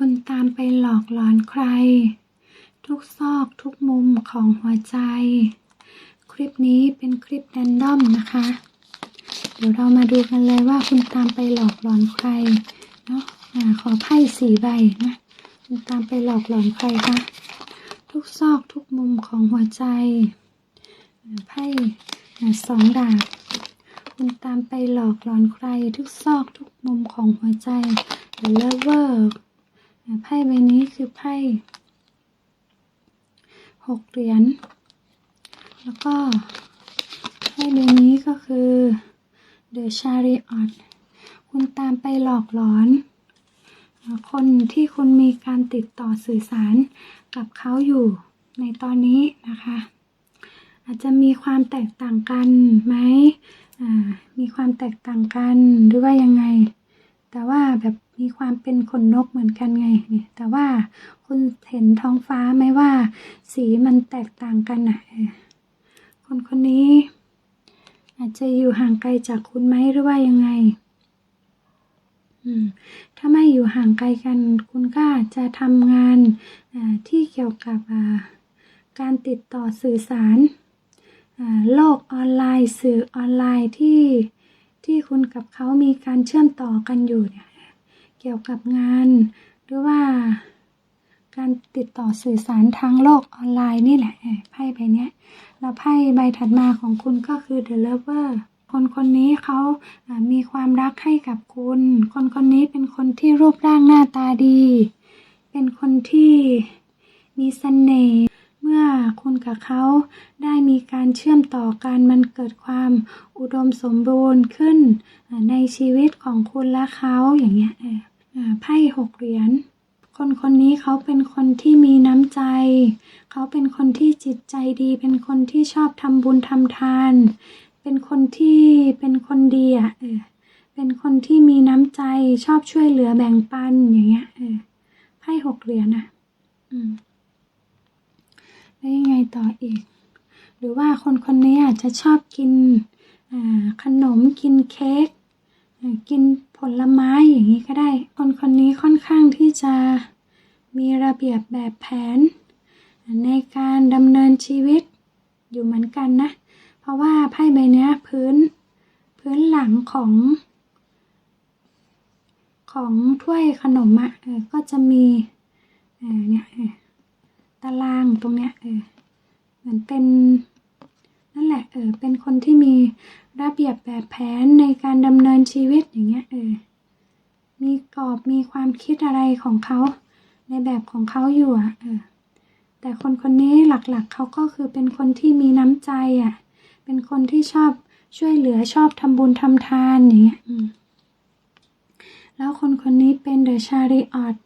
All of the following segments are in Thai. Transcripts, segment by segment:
คุณตามไปหลอกหลอนใคร ทุกซอกทุกมุมของหัวใจ คลิปนี้เป็นคลิปแรนดอมนะคะ เดี๋ยวเรามาดูกันเลยว่าคุณตามไปหลอกหลอนใครเนาะอ่าขอไพ่สี่ใบนะ คุณตามไปหลอกหลอนใครคะทุกซอกทุกมุมของหัวใจอ่าไพ่สองดาบคุณตามไปหลอกหลอนใครทุกซอกทุกมุมของหัวใจ The Lover อ่า ไพ่ใบนี้คือไพ่หกเหรียญ แล้วก็ไพ่ใบนี้ก็คือ The Chariot คุณตามไปหลอกหลอน คนที่คุณมีการติดต่อสื่อสารกับเขาอยู่ในตอนนี้นะคะ อาจจะมีความแตกต่างกันไหม มีความแตกต่างกันหรือว่ายังไง แต่ว่าแบบ มีความเป็นขนนกเหมือนกันไงนี่แต่ว่าคุณเห็นท้องฟ้าไหมว่า สีมันแตกต่างกันนะคนคนนี้ อาจจะอยู่ห่างไกลจากคุณไหมหรือว่ายังไงถ้าไม่อยู่ห่างไกลกัน คุณก็อาจจะทำงานที่เกี่ยวกับการติดต่อสื่อสารโลกออนไลน์ สื่อออนไลน์ที่ที่คุณกับเขามีการเชื่อมต่อกันอยู่เนี่ย กี่ยวกับงาน หรือว่า การติดต่อสื่อสารทางโลกออนไลน์นี่แหละไพ่ใบนี้แล้วไพ่ใบถัดมาของคุณก็คือ The Lover คนคนนี้เขามีความรักให้กับคุณ คนคนนี้เป็นคนที่รูปร่างหน้าตาดี เป็นคนที่มีเสน่ห์เมื่อคุณกับเขาได้มีการเชื่อมต่อกันมันเกิดความอุดมสมบูรณ์ขึ้นในชีวิตของคุณและเขาอย่างเงี้ย ไพ่หกเหรียญคนคนนี้เขาเป็นคนที่มีน้ำใจ เขาเป็นคนที่จิตใจดี เป็นคนที่ชอบทำบุญทำทาน เป็นคนที่เป็นคนดีอะเออเป็นคนที่มีน้ำใจชอบช่วยเหลือแบ่งปันอย่างเงี้ยเออไพ่หกเหรียญอะ อืมแล้วยังไงต่ออีก หรือว่าคนคนนี้อาจจะชอบกินอ่าขนมกินเค้ก กินผลไม้อย่างนี้ก็ได้ คนคนนี้ค่อนข้างที่จะมีระเบียบแบบแผน ในการดำเนินชีวิตอยู่เหมือนกันนะ เพราะว่าไพ่ใบนี้พื้นพื้นหลังของของถ้วยขนมอะเออก็จะมีเนี่ยตารางตรงเนี้ยเออเหมือนเป็น นั่นแหละเออเป็นคนที่มีระเบียบแบบแผนในการดำเนินชีวิตอย่างเงี้ยเออมีกรอบมีความคิดอะไรของเขาในแบบของเขาอยู่อะเออแต่คนคนนี้หลักๆเขาก็คือเป็นคนที่มีน้ำใจอะเป็นคนที่ชอบช่วยเหลือชอบทำบุญทำทานอย่างเงี้ยอืมแล้วคนคนนี้เป็นเดอะชาริออต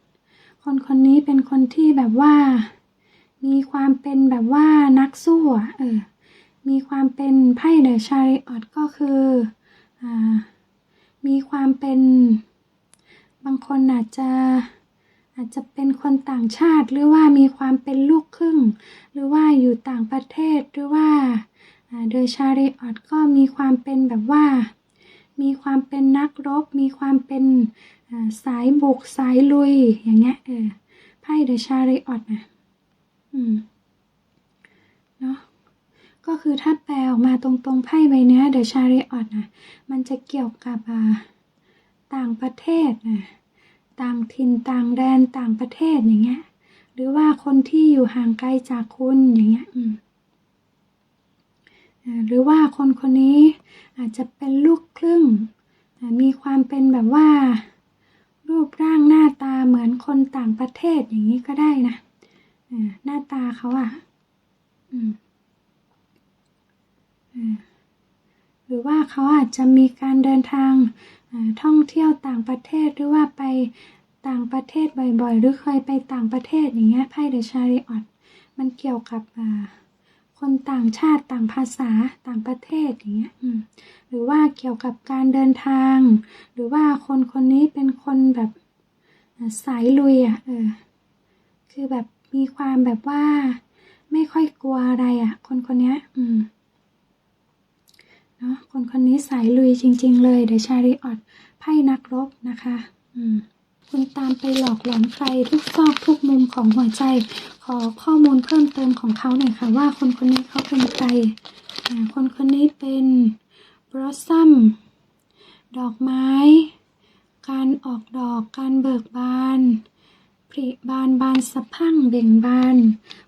คนคนนี้เป็นคนที่แบบว่า มีความเป็นแบบว่านักสู้อะเออ มีความเป็นไพ่เดอะชาริออตก็คืออมีความเป็น บางคนอาจจะอาจจะเป็นคนต่างชาติ หรือว่ามีความเป็นลูกครึ่ง หรือว่าอยู่ต่างประเทศหรือว่าโดยชาริออตก็มีความเป็นแบบว่า มีความเป็นนักรบ มีความเป็นสายบุกสายลุยอย่างเงี้ยเออไพ่เดอะชาริออตนะอืม ก็คือถ้าแปลออกมาตรงๆไพ่ใบนี้เดอะชาริออตนะมันจะเกี่ยวกับต่างประเทศนะต่างถิ่นต่างแดนต่างประเทศอย่างเงี้ยหรือว่าคนที่อยู่ห่างไกลจากคุณอย่างเงี้ยหรือว่าคนคนนี้อาจจะเป็นลูกครึ่ง มีความเป็นแบบว่า รูปร่างหน้าตาเหมือนคนต่างประเทศอย่างนี้ก็ได้นะหน้าตาเขาอะอืม หรือว่าเขาอาจจะมีการเดินทางท่องเที่ยวต่างประเทศหรือว่าไปต่างประเทศบ่อยๆ หรือเคยไปต่างประเทศอย่างเงี้ยไพ่เดอะชาริออตมันเกี่ยวกับคนต่างชาติต่างภาษาต่างประเทศอย่างเงี้ยหรือว่าเกี่ยวกับการเดินทาง หรือว่าคนคนนี้เป็นคนแบบสายลุยอะเออคือแบบมีความแบบว่า ไม่ค่อยกลัวอะไรอะ คนคนนี้อืม เนาะคนคนนี้สายลุยจริง ๆ เลยเดชาริออตไพ่นักรบนะคะอืมคุณตามไปหลอกหลอนใครทุกซอกทุกมุมของหัวใจ ขอข้อมูลเพิ่มเติมของเขาหน่อยค่ะ ว่าคนคนนี้เขาเป็นใครคนคนนี้เป็นบลอสซัมดอกไม้ การออกดอก การเบิกบานผลิบานบานสะพั่งเบ่งบาน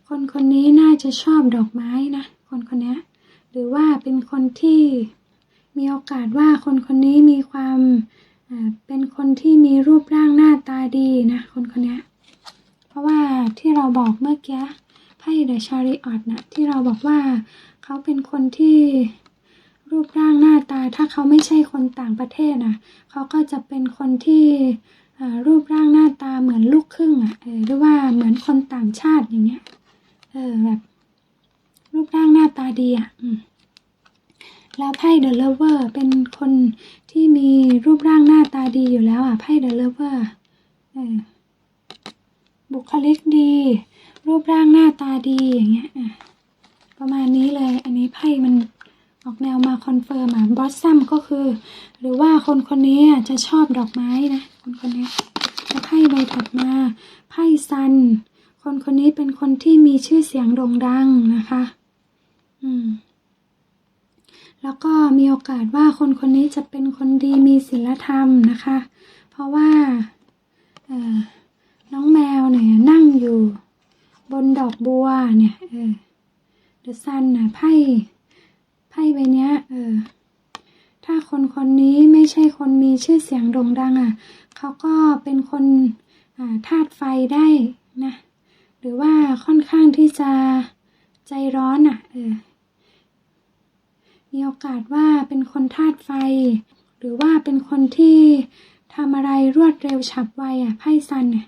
คนคนนี้น่าจะชอบดอกไม้นะ คนคนนี้ หรือว่าเป็นคนที่มีโอกาสว่าคนคนนี้มีความเป็นคนที่มีรูปร่างหน้าตาดีนะ คนคนนี้เพราะว่าที่เราบอกเมื่อกี้ไพ่เดชาริออตนะที่เราบอกว่าเขาเป็นคนที่รูปร่างหน้าตา ถ้าเขาไม่ใช่คนต่างประเทศนะเขาก็จะเป็นคนที่รูปร่างหน้าตาเหมือนลูกครึ่งอะหรือว่าเหมือนคนต่างชาติอย่างเงี้ยเออแบบ ตาดีอะแล้วไพ่เดอะเลเวอร์เป็นคนที่มีรูปร่างหน้าตาดีอยู่แล้วอะไพ่เดอะเลเวอร์บุคลิกดี รูปร่างหน้าตาดีอย่างเงี้ยอะประมาณนี้เลย อันนี้ไพ่มันออกแนวมาคอนเฟิร์มอะบอสซัมก็คือ หรือว่าคนคนนี้อะจะชอบดอกไม้นะ คนคนนี้แล้วไพ่ใบถัดมาไพ่ซัน คนคนนี้เป็นคนที่มีชื่อเสียงโด่งดังนะคะ แล้วก็มีโอกาสว่าคนคนนี้จะเป็นคนดีมีศีลธรรมนะคะ เพราะว่าน้องแมวเนี่ยนั่งอยู่บนดอกบัวเนี่ยเออเดอะซันน่ะไพ่ไพ่ใบเนี้ยเออถ้าคนคนนี้ไม่ใช่คนมีชื่อเสียงโด่งดังอะเขาก็เป็นคนธาตุไฟได้นะ หรือว่าค่อนข้างที่จะใจร้อนอะเออ มีโอกาสว่าเป็นคนธาตุไฟ หรือว่าเป็นคนที่ทำอะไรรวดเร็วฉับไวอะไพ่ซันเนี่ย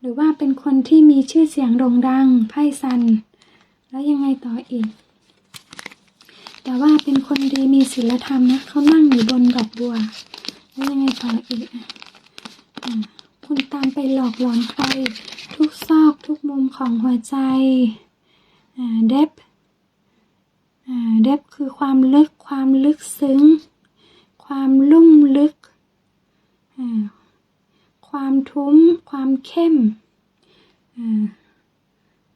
หรือว่าเป็นคนที่มีชื่อเสียงโด่งดังไพ่ซัน แล้วยังไงต่ออีก แต่ว่าเป็นคนดีมีศีลธรรมนะเขานั่งอยู่บนดอกบัว แล้วยังไงต่ออีกอะคุณตามไปหลอกหลอนใครทุกซอกทุกมุมของหัวใจอ่าเดฟอ่า เดฟคือความลึกความลึกซึ้ง ความลุ่มลึก ความทุ้ม ความเข้ม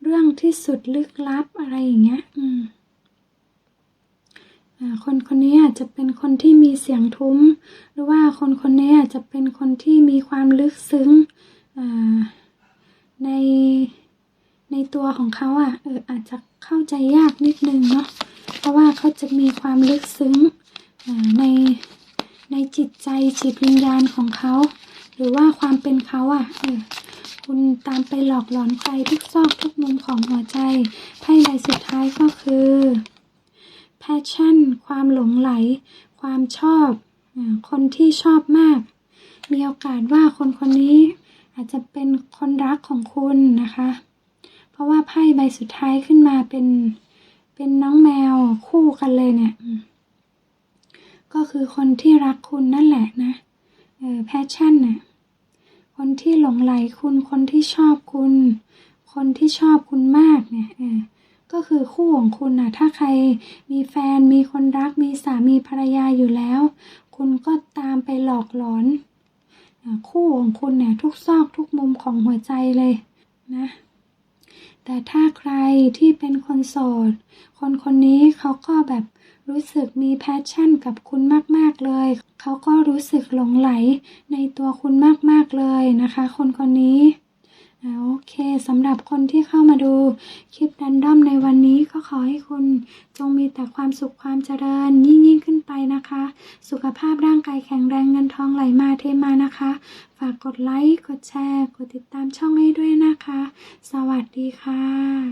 เรื่องที่สุดลึกลับอะไรอย่างเงี้ยคนคนนี้อาจจะเป็นคนที่มีเสียงทุ้ม หรือว่าคนคนนี้อาจจะเป็นคนที่มีความลึกซึ้งในในตัวของเขาอะเอออาจจะเข้าใจยากนิดนึงเนาะ เพราะว่าเขาจะมีความลึกซึ้งในในจิตใจจิตวิญญาณของเขา หรือว่าความเป็นเขาอะคุณตามไปหลอกหลอนใครทุกซอกทุกมุมของหัวใจไพ่ใบสุดท้ายก็คือ passion ความหลงไหล ความชอบ คนที่ชอบมาก มีโอกาสว่าคนคนนี้อาจจะเป็นคนรักของคุณนะคะ เพราะว่าไพ่ใบสุดท้ายขึ้นมาเป็น เป็นน้องแมวคู่กันเลยเนี่ย ก็คือคนที่รักคุณนั่นแหละนะเออแพชชั่นน่ะคนที่หลงไหลคุณคนที่ชอบคุณ คนที่ชอบคุณมากเนี่ยเออก็คือคู่ของคุณน่ะถ้าใครมีแฟนมีคนรักมีสามีภรรยาอยู่แล้ว คุณก็ตามไปหลอกหลอน คู่ของคุณเนี่ยทุกซอกทุกมุมของหัวใจเลยนะ แต่ถ้าใครที่เป็นคนโสด คนคนนี้เขาก็แบบรู้สึกมีแพชชั่นกับคุณมาก ๆ เลย เขาก็รู้สึกหลงไหลในตัวคุณมาก ๆ เลยนะคะ คนคนนี้ โอเคสำหรับคนที่เข้ามาดูคลิปดันดอมในวันนี้ก็ขอให้คุณจงมีแต่ความสุขความเจริญยิ่งยิ่งขึ้นไปนะคะ สุขภาพร่างกายแข็งแรงเงินทองไหลมาเทมานะคะ ฝากกดไลค์ กดแชร์ กดติดตามช่องให้ด้วยนะคะ สวัสดีค่ะ